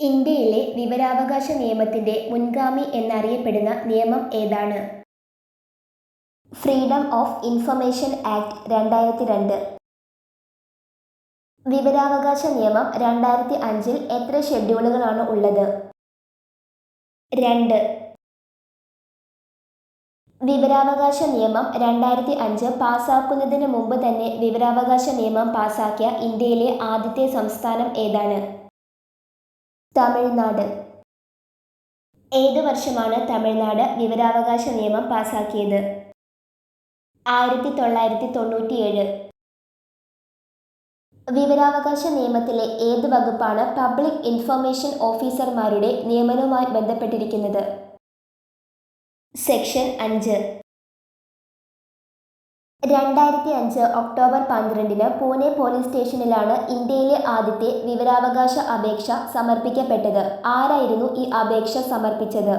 ഇന്ത്യയിലെ വിവരാവകാശ നിയമത്തിന്റെ മുൻഗാമി എന്നറിയപ്പെടുന്ന നിയമം ഏതാണ്? ഫ്രീഡം ഓഫ് ഇൻഫർമേഷൻ ആക്ട് രണ്ടായിരത്തി രണ്ട് വിവരാവകാശ നിയമം രണ്ടായിരത്തി അഞ്ചിൽ എത്ര ഷെഡ്യൂളുകളാണ് ഉള്ളത്? രണ്ട്. വിവരാവകാശ നിയമം രണ്ടായിരത്തി അഞ്ച് പാസ്സാക്കുന്നതിന് മുമ്പ് തന്നെ വിവരാവകാശ നിയമം പാസാക്കിയ ഇന്ത്യയിലെ ആദ്യത്തെ സംസ്ഥാനം ഏതാണ്? തമിഴ്നാട്. ഏത് വർഷമാണ് തമിഴ്നാട് വിവരാവകാശ നിയമം പാസാക്കിയത്? ആയിരത്തി തൊള്ളായിരത്തി തൊണ്ണൂറ്റിയേഴ് വിവരാവകാശ നിയമത്തിലെ ഏത് വകുപ്പാണ് പബ്ലിക് ഇൻഫർമേഷൻ ഓഫീസർമാരുടെ നിയമനവുമായി ബന്ധപ്പെട്ടിരിക്കുന്നത്? സെക്ഷൻ അഞ്ച്. രണ്ടായിരത്തി അഞ്ച് ഒക്ടോബർ പന്ത്രണ്ടിന് പൂനെ പോലീസ് സ്റ്റേഷനിലാണ് ഇന്ത്യയിലെ ആദ്യത്തെ വിവരാവകാശ അപേക്ഷ സമർപ്പിക്കപ്പെട്ടത്. ആരായിരുന്നു ഈ അപേക്ഷ സമർപ്പിച്ചത്?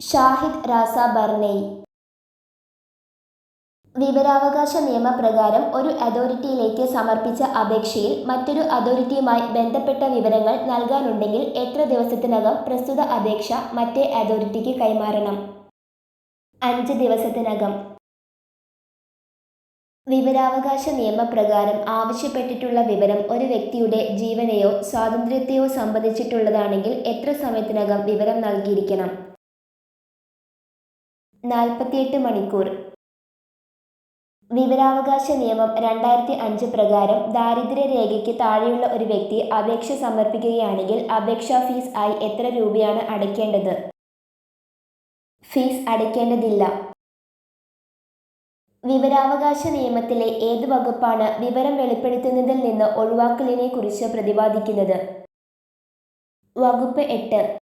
ഷാഹിദ് റാസ ബർനെയ് വിവരാവകാശ നിയമപ്രകാരം ഒരു അതോറിറ്റിയിലേക്ക് സമർപ്പിച്ച അപേക്ഷയിൽ മറ്റൊരു അതോറിറ്റിയുമായി ബന്ധപ്പെട്ട വിവരങ്ങൾ നൽകാനുണ്ടെങ്കിൽ എത്ര ദിവസത്തിനകം പ്രസ്തുത അപേക്ഷ മറ്റേ അതോറിറ്റിക്ക് കൈമാറണം? അഞ്ച് ദിവസത്തിനകം. വിവരാവകാശ നിയമപ്രകാരം ആവശ്യപ്പെട്ടിട്ടുള്ള വിവരം ഒരു വ്യക്തിയുടെ ജീവനെയോ സ്വാതന്ത്ര്യത്തെയോ സംബന്ധിച്ചിട്ടുള്ളതാണെങ്കിൽ എത്ര സമയത്തിനകം വിവരം നൽകിയിരിക്കണം? നാൽപ്പത്തിയെട്ട് മണിക്കൂർ. വിവരാവകാശ നിയമം രണ്ടായിരത്തി അഞ്ച് പ്രകാരം ദാരിദ്ര്യ രേഖയ്ക്ക് താഴെയുള്ള ഒരു വ്യക്തി അപേക്ഷ സമർപ്പിക്കുകയാണെങ്കിൽ അപേക്ഷാ ഫീസ് ആയി എത്ര രൂപയാണ് അടയ്ക്കേണ്ടത്? ഫീസ് അടയ്ക്കേണ്ടതില്ല. വിവരാവകാശ നിയമത്തിലെ ഏത് വകുപ്പാണ് വിവരം വെളിപ്പെടുത്തുന്നതിൽ നിന്ന് ഒഴിവാക്കലിനെ കുറിച്ച് പ്രതിപാദിക്കുന്നത്? വകുപ്പ് എട്ട്.